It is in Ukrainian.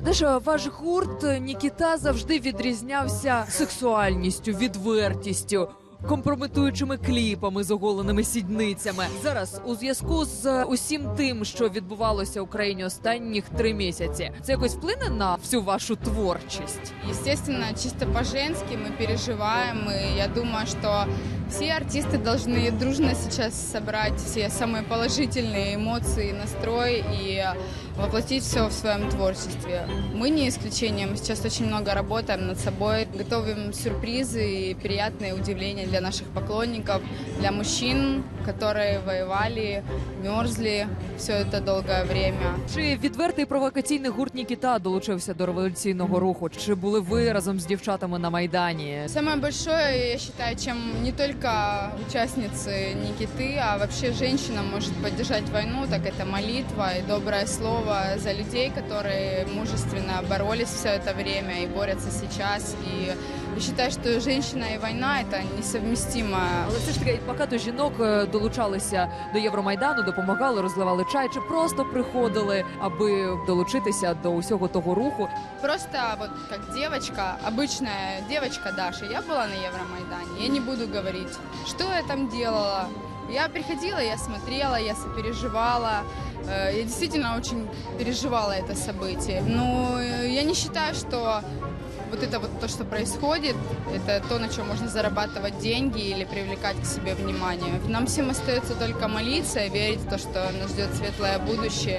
Даша, ваш гурт Нікіта завжди відрізнявся сексуальністю, відвертістю Компрометуючими кліпами з оголеними сідницями зараз у зв'язку з усім тим, що відбувалося в Україні останніх три місяці, це якось вплине на всю вашу творчість. Естественно, чисто по-женски мы переживаем, и я думаю, что все артисты должны дружно сейчас собрать все самые положительные эмоции, настрой и воплотить все в своем творчестве. Мы не исключение, мы сейчас очень много работаем над собой, готовим сюрпризы и приятные удивления для наших поклонников, для мужчин, которые воевали, мерзли все это долгое время. Чи відвертий провокаційний гурт Нікіта долучився до революційного руху? Чи були ви разом з дівчатами на майдані? Самое большое, я считаю, чем не только участницы Никиты, а вообще женщина может поддержать войну, так это молитва и доброе слово за людей, которые мужественно боролись все это время и борются сейчас. И я считаю, что женщина и война это несовместимо. Але все ж таки багато жінок е, долучалися до Євромайдану, допомагали, розливали чай, чи просто приходили, аби долучитися до усього того руху. Просто вот как девочка, обычная девочка Даша, я была на Евромайдане, я не буду говорить, что я там делала. Я приходила, я смотрела, я сопереживала. Э, Я действительно очень переживала это событие. Но э, я не считаю, что вот это вот то, что происходит, это то, на чем можно зарабатывать деньги или привлекать к себе внимание. Нам всем остается только молиться и верить в то, что нас ждет светлое будущее.